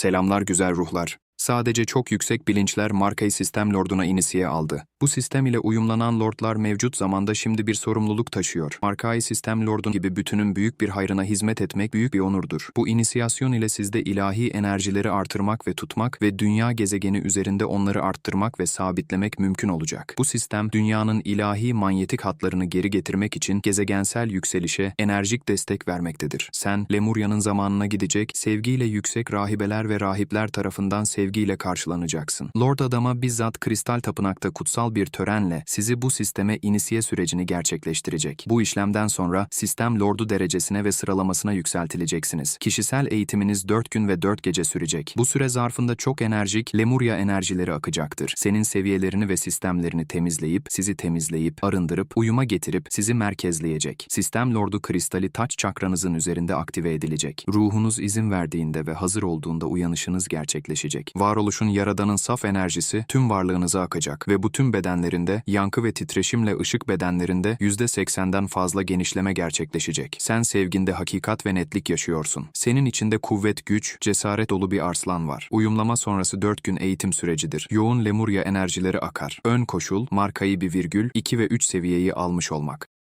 Selamlar güzel ruhlar. Sadece çok yüksek bilinçler markayı sistem lorduna inisiye aldı. Bu sistem ile uyumlanan lordlar mevcut zamanda şimdi bir sorumluluk taşıyor. Markayı sistem lordun gibi bütünün büyük bir hayrına hizmet etmek büyük bir onurdur. Bu inisiyasyon ile sizde ilahi enerjileri artırmak ve tutmak ve dünya gezegeni üzerinde onları arttırmak ve sabitlemek mümkün olacak. Bu sistem dünyanın ilahi manyetik hatlarını geri getirmek için gezegensel yükselişe enerjik destek vermektedir. Sen Lemurya'nın zamanına gidecek, sevgiyle yüksek rahibeler ve rahipler tarafından sevgiyle karşılanacaksın. Lord Adama bizzat kristal tapınakta kutsal bir törenle sizi bu sisteme inisiye sürecini gerçekleştirecek. Bu işlemden sonra sistem lordu derecesine ve sıralamasına yükseltileceksiniz. Kişisel eğitiminiz 4 gün ve 4 gece sürecek. Bu süre zarfında çok enerjik Lemuria enerjileri akacaktır. Senin seviyelerini ve sistemlerini temizleyip, sizi temizleyip, arındırıp, uyuma getirip sizi merkezleyecek. Sistem lordu kristali taç çakranızın üzerinde aktive edilecek. Ruhunuz izin verdiğinde ve hazır olduğunda uyanışınız gerçekleşecek. Varoluşun yaradanın saf enerjisi tüm varlığınıza akacak ve bu tüm bedenlerinde yankı ve titreşimle ışık bedenlerinde %80'den fazla genişleme gerçekleşecek. Sen sevginde hakikat ve netlik yaşıyorsun. Senin içinde kuvvet, güç, cesaret dolu bir arslan var. Uyumlama sonrası 4 gün eğitim sürecidir. Yoğun Lemuria enerjileri akar. Ön koşul, markayı bir virgül, 2 ve 3 seviyeyi almış olmak.